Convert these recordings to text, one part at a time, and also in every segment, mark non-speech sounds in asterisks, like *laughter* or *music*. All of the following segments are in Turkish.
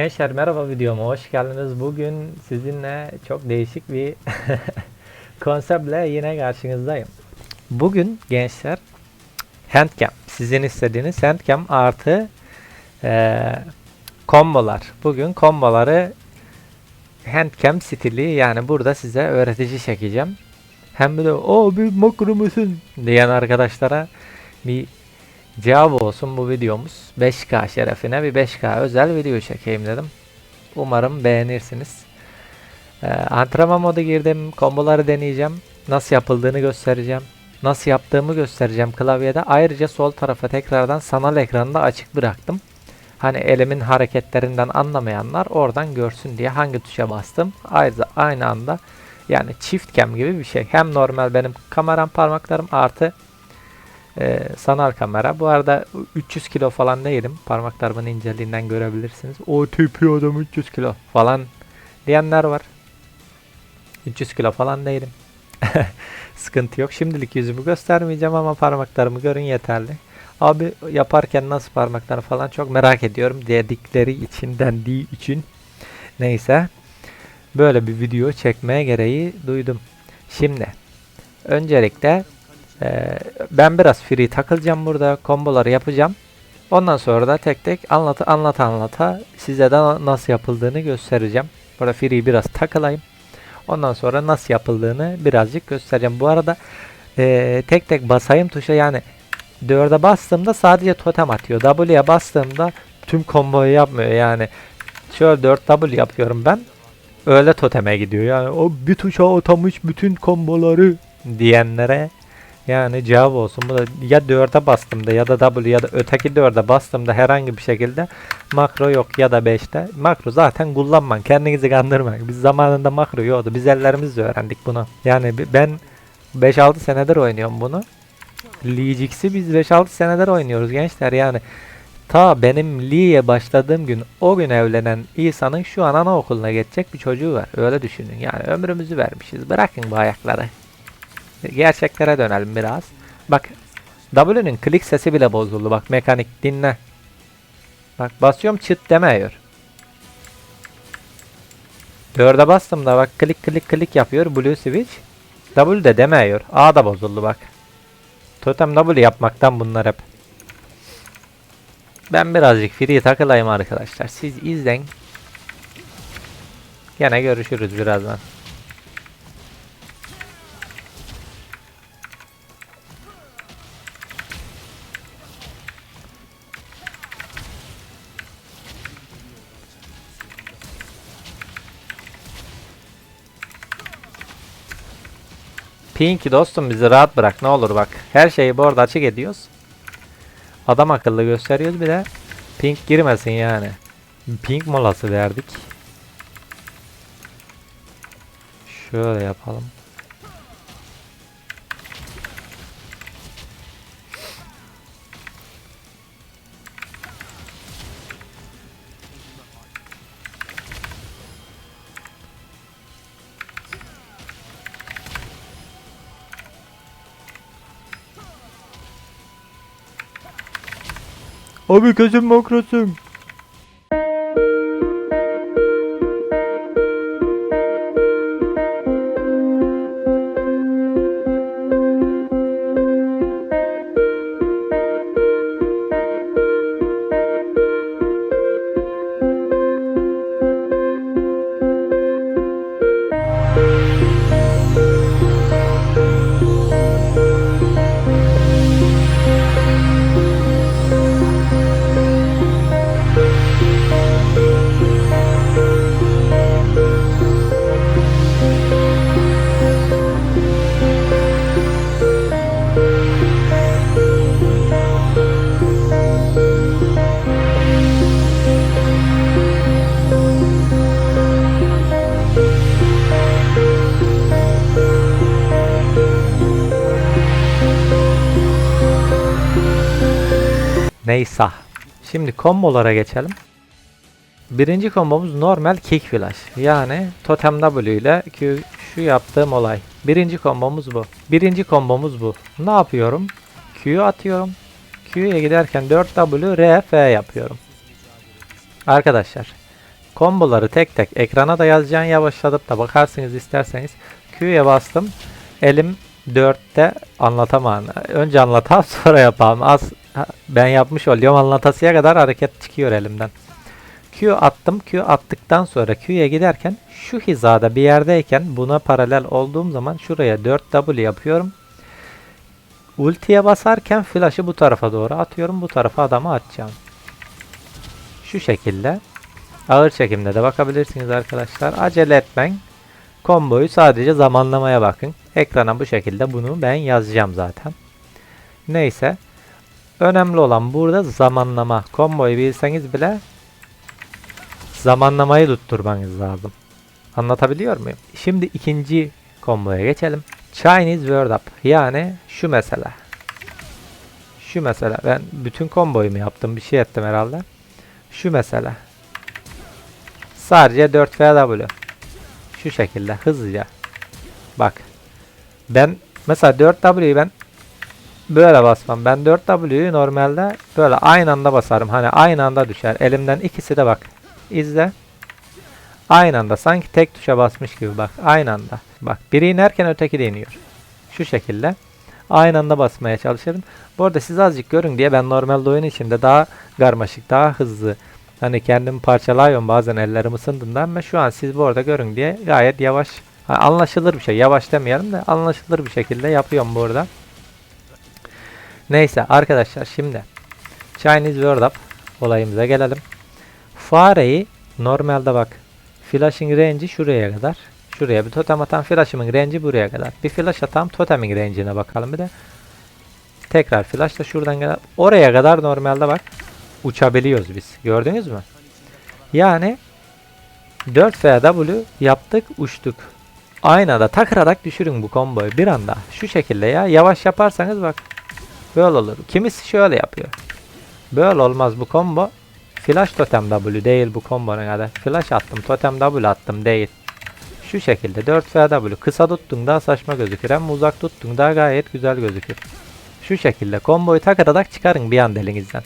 Gençler merhaba videoma hoş geldiniz. Bugün sizinle çok değişik bir *laughs* konseptle yine karşınızdayım. Bugün gençler handcam sizin istediğiniz handcam artı eee kombolar. Bugün komboları handcam stili yani burada size öğretici çekeceğim. Hem de o bir makro musun diyen arkadaşlara bir cevap olsun bu videomuz. 5K şerefine bir 5K özel video çekeyim dedim. Umarım beğenirsiniz. Ee, antrenman modu girdim. Komboları deneyeceğim. Nasıl yapıldığını göstereceğim. Nasıl yaptığımı göstereceğim klavyede. Ayrıca sol tarafa tekrardan sanal ekranında açık bıraktım. Hani elimin hareketlerinden anlamayanlar oradan görsün diye hangi tuşa bastım. Ayrıca aynı anda yani çift cam gibi bir şey. Hem normal benim kameram parmaklarım artı ee, sanal kamera. Bu arada 300 kilo falan değilim. Parmaklarımın inceliğinden görebilirsiniz. O tipi adam 300 kilo falan diyenler var. 300 kilo falan değilim. *laughs* Sıkıntı yok. Şimdilik yüzümü göstermeyeceğim ama parmaklarımı görün yeterli. Abi yaparken nasıl parmakları falan çok merak ediyorum dedikleri için dendiği için. Neyse. Böyle bir video çekmeye gereği duydum. Şimdi öncelikle ee, ben biraz free takılacağım burada. Komboları yapacağım. Ondan sonra da tek tek anlatı anlata anlata size de nasıl yapıldığını göstereceğim. Burada free biraz takılayım. Ondan sonra nasıl yapıldığını birazcık göstereceğim. Bu arada ee, tek tek basayım tuşa yani 4'e bastığımda sadece totem atıyor. W'ye bastığımda tüm komboyu yapmıyor yani. Şöyle 4 W yapıyorum ben. Öyle toteme gidiyor. Yani o bir tuşa atamış bütün komboları diyenlere yani cevap olsun. Bu da ya 4'e bastığımda ya da W ya da öteki 4'e bastığımda herhangi bir şekilde makro yok ya da 5'te. Makro zaten kullanmayın. Kendinizi kandırmayın. Biz zamanında makro yoktu. Biz ellerimizle öğrendik bunu. Yani ben 5-6 senedir oynuyorum bunu. League'si biz 5-6 senedir oynuyoruz gençler yani. Ta benim League'e başladığım gün o gün evlenen İsa'nın şu an anaokuluna geçecek bir çocuğu var. Öyle düşünün yani ömrümüzü vermişiz. Bırakın bu ayakları. Gerçeklere dönelim biraz. Bak W'nin klik sesi bile bozuldu. Bak mekanik dinle. Bak basıyorum çıt demiyor. Dörde bastım da bak klik klik klik yapıyor blue switch. W de demiyor. A da bozuldu bak. Totem W yapmaktan bunlar hep. Ben birazcık free takılayım arkadaşlar. Siz izleyin. Gene görüşürüz birazdan. Pinky dostum bizi rahat bırak ne olur bak. Her şeyi bu arada açık ediyoruz. Adam akıllı gösteriyoruz bir de pink girmesin yani. Pink molası verdik. Şöyle yapalım. Abi kesin makrosun. Neyse. Şimdi kombolara geçelim. Birinci kombomuz normal kick flash. Yani totem W ile Q şu yaptığım olay. Birinci kombomuz bu. Birinci kombomuz bu. Ne yapıyorum? Q'yu atıyorum. Q'ya giderken 4W R F yapıyorum. Arkadaşlar komboları tek tek ekrana da yazacağım yavaşlatıp da bakarsınız isterseniz. Q'ya bastım. Elim 4'te anlatamam. Önce anlatam *laughs* sonra yapalım. Az ben yapmış oluyorum anlatasıya kadar hareket çıkıyor elimden. Q attım. Q attıktan sonra Q'ya giderken şu hizada bir yerdeyken buna paralel olduğum zaman şuraya 4W yapıyorum. Ultiye basarken flash'ı bu tarafa doğru atıyorum. Bu tarafa adamı atacağım. Şu şekilde. Ağır çekimde de bakabilirsiniz arkadaşlar. Acele etmeyin. Komboyu sadece zamanlamaya bakın. Ekrana bu şekilde bunu ben yazacağım zaten. Neyse. Önemli olan burada zamanlama. Komboyu bilseniz bile zamanlamayı tutturmanız lazım. Anlatabiliyor muyum? Şimdi ikinci komboya geçelim. Chinese Word Up. Yani şu mesela. Şu mesela. Ben bütün komboyu mu yaptım? Bir şey ettim herhalde. Şu mesela. Sadece 4 FW. Şu şekilde hızlıca. Bak. Ben mesela 4W'yu ben böyle basmam. Ben 4W'yu normalde böyle aynı anda basarım. Hani aynı anda düşer. Elimden ikisi de bak. İzle. Aynı anda sanki tek tuşa basmış gibi bak. Aynı anda. Bak biri inerken öteki de iniyor. Şu şekilde. Aynı anda basmaya çalışırım. Bu arada siz azıcık görün diye ben normalde oyun içinde daha karmaşık, daha hızlı Hani kendimi parçalıyorum bazen ellerim ısındığından ama şu an siz bu arada görün diye gayet yavaş anlaşılır bir şey. Yavaş demeyelim de anlaşılır bir şekilde yapıyorum burada. Neyse arkadaşlar şimdi Chinese Word Up olayımıza gelelim. Fareyi normalde bak flashing range'i şuraya kadar. Şuraya bir totem atan flash'ımın range'i buraya kadar. Bir flash atam totemin range'ine bakalım bir de. Tekrar flash da şuradan kadar. Oraya kadar normalde bak uçabiliyoruz biz. Gördünüz mü? Yani 4FW yaptık uçtuk. Aynı anda takırarak düşürün bu komboyu bir anda. Şu şekilde ya. Yavaş yaparsanız bak. Böyle olur. Kimisi şöyle yapıyor. Böyle olmaz bu combo. Flash totem W değil bu kombonun adı. Flash attım totem W attım değil. Şu şekilde 4FW kısa tuttun daha saçma gözükür hem uzak tuttun daha gayet güzel gözükür. Şu şekilde komboyu takırarak çıkarın bir anda elinizden.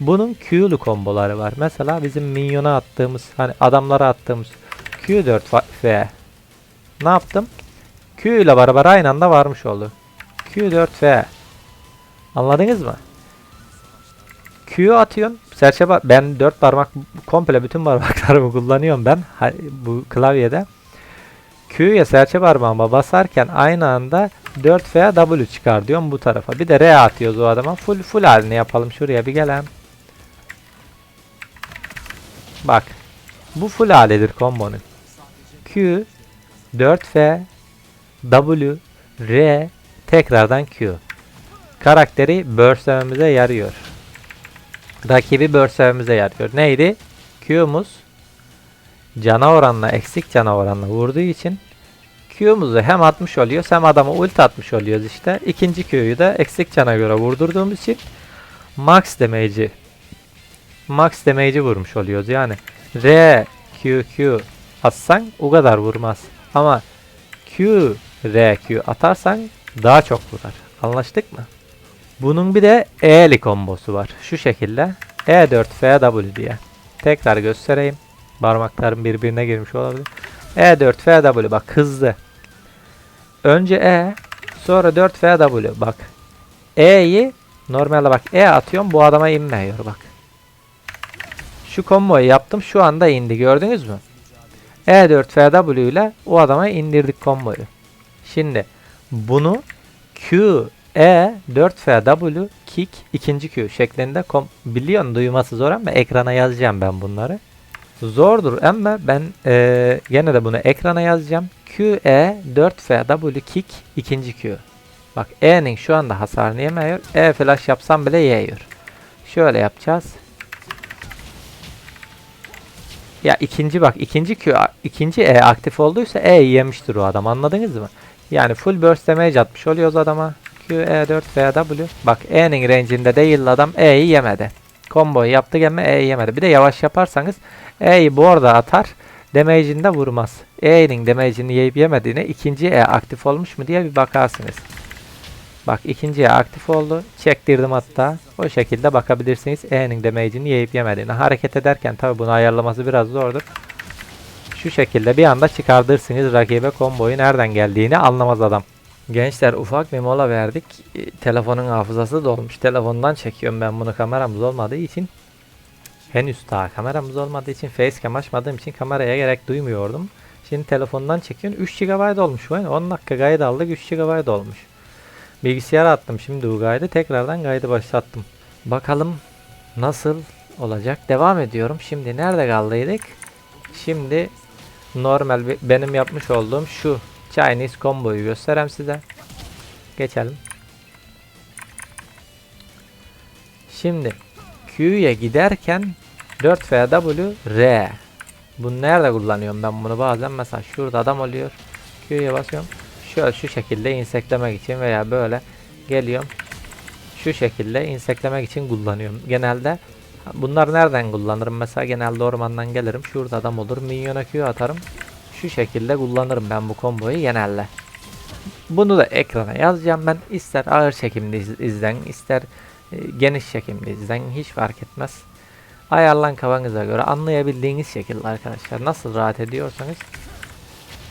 Bunun Q'lu komboları var. Mesela bizim minyona attığımız hani adamlara attığımız Q4F. Ne yaptım? Q ile beraber aynı anda varmış oldu. Q4F. Anladınız mı? Q atıyorsun. Serçe ben 4 parmak komple bütün parmaklarımı kullanıyorum ben bu klavyede. Q'ya serçe parmağıma basarken aynı anda 4 veya W çıkar diyorum bu tarafa. Bir de R atıyoruz o adama. Full full halini yapalım. Şuraya bir gelen. Bak. Bu full halidir kombonun. Q 4F W R tekrardan Q. Karakteri burstlememize yarıyor. Rakibi burstlememize yarıyor. Neydi? Q'muz cana oranla eksik cana oranla vurduğu için Q'muzu hem atmış oluyoruz hem adama ult atmış oluyoruz işte. İkinci Q'yu da eksik cana göre vurdurduğumuz için max damage'i max damage'i vurmuş oluyoruz. Yani R Q Q atsan o kadar vurmaz. Ama Q R Q atarsan daha çok vurar. Anlaştık mı? Bunun bir de E'li kombosu var. Şu şekilde E4 FW diye. Tekrar göstereyim. Parmaklarım birbirine girmiş olabilir. E4 FW bak hızlı. Önce E sonra 4 FW bak. E'yi normalde bak E atıyorum bu adama inmiyor bak. Şu komboyu yaptım şu anda indi gördünüz mü? E4 FW ile o adama indirdik komboyu. Şimdi bunu Q E 4 FW kick ikinci Q şeklinde kom biliyorsun duyması zor ama ekrana yazacağım ben bunları. Zordur ama ben eee, gene de bunu ekrana yazacağım. Q E 4 FW kick ikinci Q. Bak E'nin şu anda hasarını yemiyor. E flash yapsam bile yiyor. Şöyle yapacağız. Ya ikinci bak ikinci Q ikinci E aktif olduysa E yemiştir o adam anladınız mı? Yani full burst damage atmış oluyoruz adama. Q, E, 4 veya W. Bak E'nin range'inde değil adam E'yi yemedi. Komboyu yaptı ama E'yi yemedi. Bir de yavaş yaparsanız E'yi bu arada atar. Damage'ini de vurmaz. E'nin damage'ini yiyip yemediğine ikinci E aktif olmuş mu diye bir bakarsınız. Bak ikinci E aktif oldu. Çektirdim hatta. O şekilde bakabilirsiniz E'nin damage'ini yiyip yemediğine. Hareket ederken tabi bunu ayarlaması biraz zordur. Şu şekilde bir anda çıkardırsınız rakibe komboyu nereden geldiğini anlamaz adam. Gençler ufak bir mola verdik. E, Telefonun hafızası dolmuş. Telefondan çekiyorum ben bunu kameramız olmadığı için. Henüz daha kameramız olmadığı için facecam açmadığım için kameraya gerek duymuyordum. Şimdi telefondan çekiyorum. 3 GB olmuş yani 10 dakika kayıt aldık 3 GB olmuş. Bilgisayara attım şimdi bu kaydı. Tekrardan kaydı başlattım. Bakalım nasıl olacak. Devam ediyorum. Şimdi nerede kaldıydık? Şimdi normal benim yapmış olduğum şu Chinese combo'yu göstereyim size. Geçelim. Şimdi Q'ye giderken 4FW R. Bunu nerede kullanıyorum ben bunu bazen mesela şurada adam oluyor. Q'ye basıyorum. Şöyle şu şekilde inseklemek için veya böyle geliyorum. Şu şekilde inseklemek için kullanıyorum. Genelde bunlar nereden kullanırım? Mesela genelde ormandan gelirim. Şurada adam olur. Minyona Q atarım. Şu şekilde kullanırım ben bu komboyu genelde. Bunu da ekrana yazacağım ben. İster ağır çekimde iz- izlen, ister e, geniş çekimde izlen hiç fark etmez. Ayarlan kafanıza göre anlayabildiğiniz şekilde arkadaşlar. Nasıl rahat ediyorsanız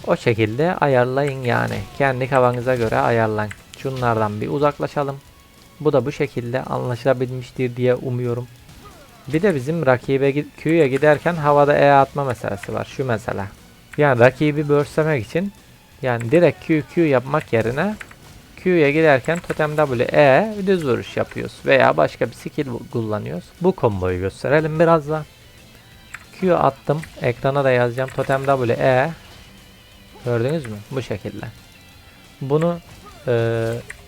o şekilde ayarlayın yani. Kendi kafanıza göre ayarlayın. Şunlardan bir uzaklaşalım. Bu da bu şekilde anlaşılabilmiştir diye umuyorum. Bir de bizim rakibe Q'ya giderken havada E atma meselesi var. Şu mesela. Yani rakibi börslemek için yani direkt Q Q yapmak yerine Q'ya giderken totem W E düz vuruş yapıyoruz veya başka bir skill kullanıyoruz. Bu komboyu gösterelim biraz da. Q attım. Ekrana da yazacağım. Totem W E Gördünüz mü? Bu şekilde. Bunu e,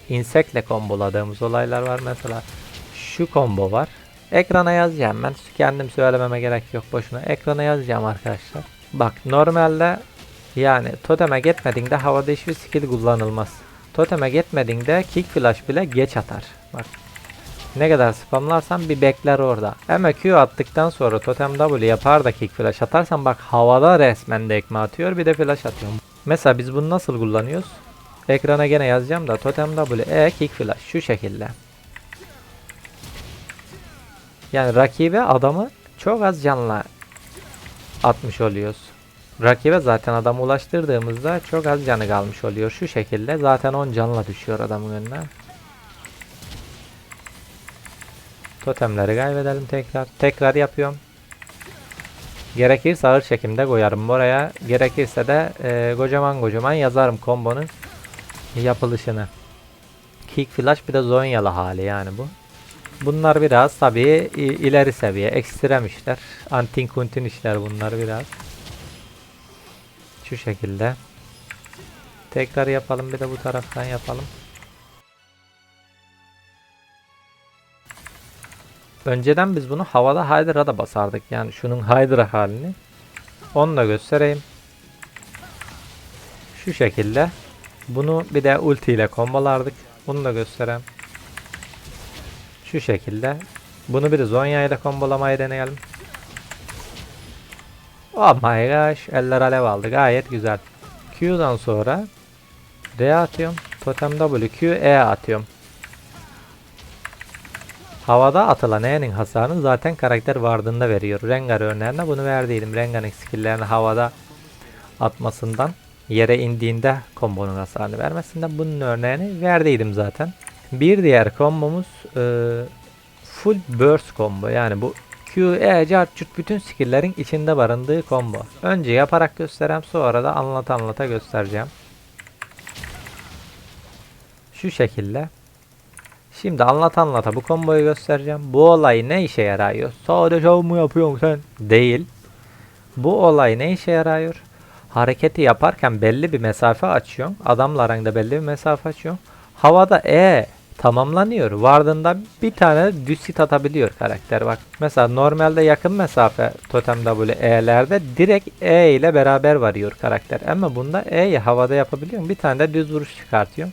insekle komboladığımız olaylar var. Mesela şu combo var. Ekrana yazacağım ben. Kendim söylememe gerek yok boşuna. Ekrana yazacağım arkadaşlar. Bak normalde yani toteme gitmediğinde havada hiçbir skill kullanılmaz. Toteme gitmediğinde kick flash bile geç atar. Bak ne kadar spamlarsan bir bekler orada. Ama Q attıktan sonra totem W yapar da kick flash atarsan bak havada resmen de atıyor bir de flash atıyor. Mesela biz bunu nasıl kullanıyoruz? Ekrana gene yazacağım da totem W E kick flash şu şekilde. Yani rakibe adamı çok az canla atmış oluyoruz. Rakibe zaten adamı ulaştırdığımızda çok az canı kalmış oluyor. Şu şekilde zaten 10 canla düşüyor adamın önüne. Totemleri kaybedelim tekrar. Tekrar yapıyorum. Gerekirse ağır çekimde koyarım buraya. Gerekirse de e, kocaman kocaman yazarım kombonun yapılışını. Kick flash bir de zonyalı hali yani bu. Bunlar biraz tabii ileri seviye ekstrem işler. Antin kuntin işler bunlar biraz. Şu şekilde. Tekrar yapalım bir de bu taraftan yapalım. Önceden biz bunu havada Hydra'da basardık. Yani şunun Hydra halini. Onu da göstereyim. Şu şekilde. Bunu bir de ulti ile kombolardık. Bunu da göstereyim. Şu şekilde. Bunu bir de Zonya ile kombolamayı deneyelim. Oh my gosh. Eller alev aldı. Gayet güzel. Q'dan sonra R atıyorum. Totem W, Q, E atıyorum. Havada atılan E'nin hasarını zaten karakter vardığında veriyor. Rengar örneğinde bunu verdiydim. Rengar'ın skilllerini havada atmasından yere indiğinde kombonun hasarını vermesinden bunun örneğini verdiydim zaten. Bir diğer kombomuz e, full burst combo. Yani bu Q, E, Cart, Curt bütün skilllerin içinde barındığı combo. Önce yaparak göstereyim sonra da anlata anlata göstereceğim. Şu şekilde. Şimdi anlat anlata bu komboyu göstereceğim. Bu olay ne işe yarıyor? Sadece şov mu yapıyorsun sen? Değil. Bu olay ne işe yarıyor? Hareketi yaparken belli bir mesafe açıyorsun. Adamların da belli bir mesafe açıyorsun. Havada E tamamlanıyor. Vardığında bir tane düz hit atabiliyor karakter bak. Mesela normalde yakın mesafe totem E'lerde direkt E ile beraber varıyor karakter. Ama bunda E'yi havada yapabiliyor. Bir tane de düz vuruş çıkartıyor.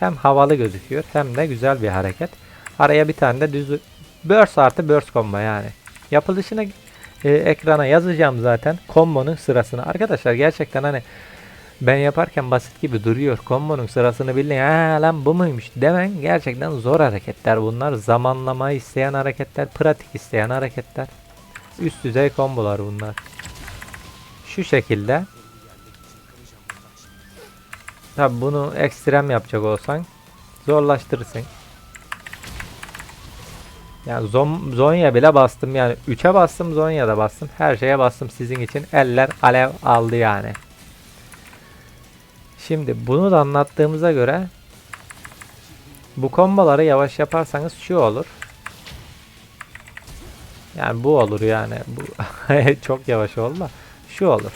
Hem havalı gözüküyor hem de güzel bir hareket. Araya bir tane de düz burst artı burst combo yani. Yapılışına e, ekrana yazacağım zaten kombonun sırasını. Arkadaşlar gerçekten hani ben yaparken basit gibi duruyor. Kombonun sırasını bilin. Ha lan bu muymuş demen gerçekten zor hareketler bunlar. Zamanlama isteyen hareketler, pratik isteyen hareketler. Üst düzey kombolar bunlar. Şu şekilde. Tabi bunu ekstrem yapacak olsan zorlaştırırsın. Yani Zon Zonya bile bastım yani 3'e bastım Zonya'da bastım her şeye bastım sizin için eller alev aldı yani. Şimdi bunu da anlattığımıza göre bu komboları yavaş yaparsanız şu olur. Yani bu olur yani. Bu *laughs* çok yavaş oldu da şu olur.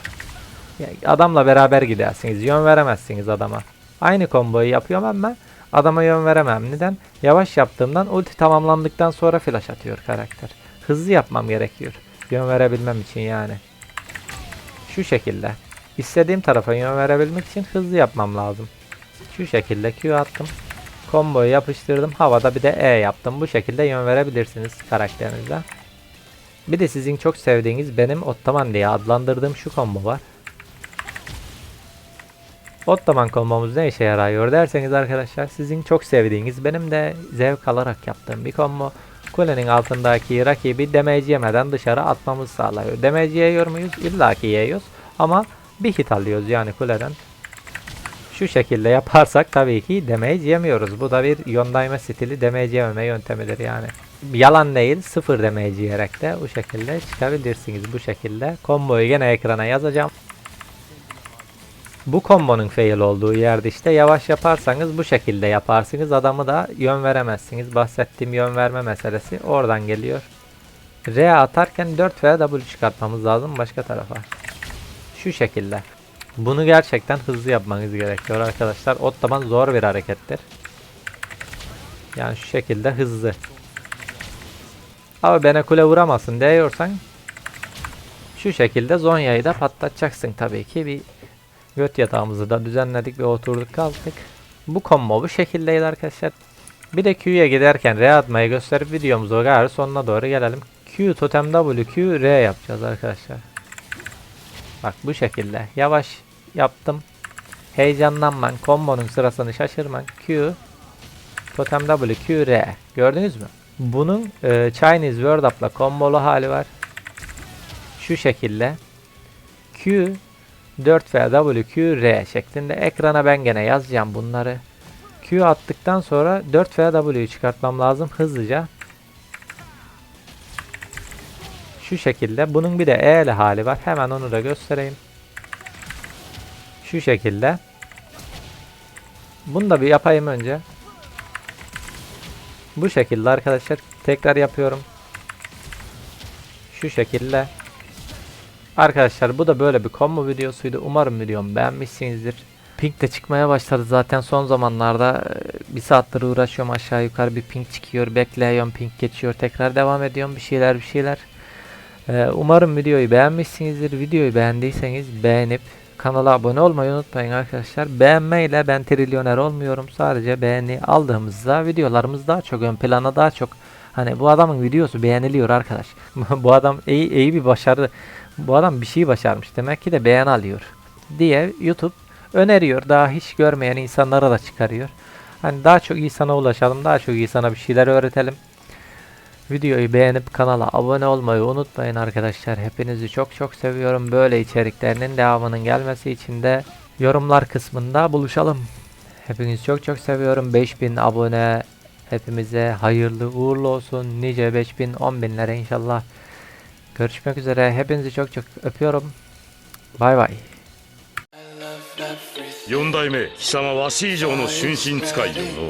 Adamla beraber gidersiniz. Yön veremezsiniz adama. Aynı komboyu yapıyorum ama adama yön veremem. Neden? Yavaş yaptığımdan ulti tamamlandıktan sonra flash atıyor karakter. Hızlı yapmam gerekiyor. Yön verebilmem için yani. Şu şekilde. İstediğim tarafa yön verebilmek için hızlı yapmam lazım. Şu şekilde Q attım. Komboyu yapıştırdım. Havada bir de E yaptım. Bu şekilde yön verebilirsiniz karakterinize. Bir de sizin çok sevdiğiniz benim Ottoman diye adlandırdığım şu combo var. Ottoman kombomuz ne işe yarıyor derseniz arkadaşlar sizin çok sevdiğiniz benim de zevk alarak yaptığım bir combo. Kulenin altındaki rakibi damage yemeden dışarı atmamızı sağlıyor. Damage yiyor muyuz? İlla ki yiyoruz. Ama bir hit alıyoruz yani kuleden. Şu şekilde yaparsak tabii ki damage yemiyoruz. Bu da bir yondayma stili damage yememe yöntemidir yani. Yalan değil sıfır damage yiyerek de bu şekilde çıkabilirsiniz bu şekilde. Komboyu gene ekrana yazacağım. Bu kombonun fail olduğu yerde işte yavaş yaparsanız bu şekilde yaparsınız. Adamı da yön veremezsiniz. Bahsettiğim yön verme meselesi oradan geliyor. R atarken 4 veya W çıkartmamız lazım başka tarafa. Şu şekilde. Bunu gerçekten hızlı yapmanız gerekiyor arkadaşlar. Ottoman zor bir harekettir. Yani şu şekilde hızlı. Ama bana kule vuramazsın diyorsan şu şekilde Zonya'yı da patlatacaksın tabii ki. Bir göt yatağımızı da düzenledik ve oturduk kaldık. Bu combo bu şekildeydi arkadaşlar. Bir de Q'ya giderken R atmayı gösterip videomuzu gayet sonuna doğru gelelim. Q totem W Q R yapacağız arkadaşlar. Bak bu şekilde. Yavaş yaptım. Heyecanlanman. Kombonun sırasını şaşırman. Q. Totem W. Q. R. Gördünüz mü? Bunun e, Chinese Word Up'la kombolu hali var. Şu şekilde. Q. 4 ve W. Q. R şeklinde. Ekrana ben gene yazacağım bunları. Q attıktan sonra 4 veya çıkartmam lazım hızlıca. Şu şekilde. Bunun bir de E ile hali var. Hemen onu da göstereyim. Şu şekilde. Bunu da bir yapayım önce. Bu şekilde arkadaşlar. Tekrar yapıyorum. Şu şekilde. Arkadaşlar bu da böyle bir combo videosuydu. Umarım videomu beğenmişsinizdir. Pink de çıkmaya başladı zaten son zamanlarda e, bir saattir uğraşıyorum aşağı yukarı bir pink çıkıyor bekliyorum pink geçiyor tekrar devam ediyorum bir şeyler bir şeyler Ee, umarım videoyu beğenmişsinizdir videoyu beğendiyseniz beğenip kanala abone olmayı unutmayın arkadaşlar beğenmeyle ben trilyoner olmuyorum sadece beğeni aldığımızda videolarımız daha çok ön plana daha çok hani bu adamın videosu beğeniliyor arkadaş *laughs* bu adam iyi, iyi bir başarı bu adam bir şey başarmış demek ki de beğen alıyor diye YouTube öneriyor. Daha hiç görmeyen insanlara da çıkarıyor. Hani daha çok insana ulaşalım. Daha çok insana bir şeyler öğretelim. Videoyu beğenip kanala abone olmayı unutmayın arkadaşlar. Hepinizi çok çok seviyorum. Böyle içeriklerinin devamının gelmesi için de yorumlar kısmında buluşalım. Hepinizi çok çok seviyorum. 5000 abone hepimize hayırlı uğurlu olsun. Nice 5000 10.000'lere inşallah. Görüşmek üzere. Hepinizi çok çok öpüyorum. Bay bay. 四代目貴様わし以上の春心使いよの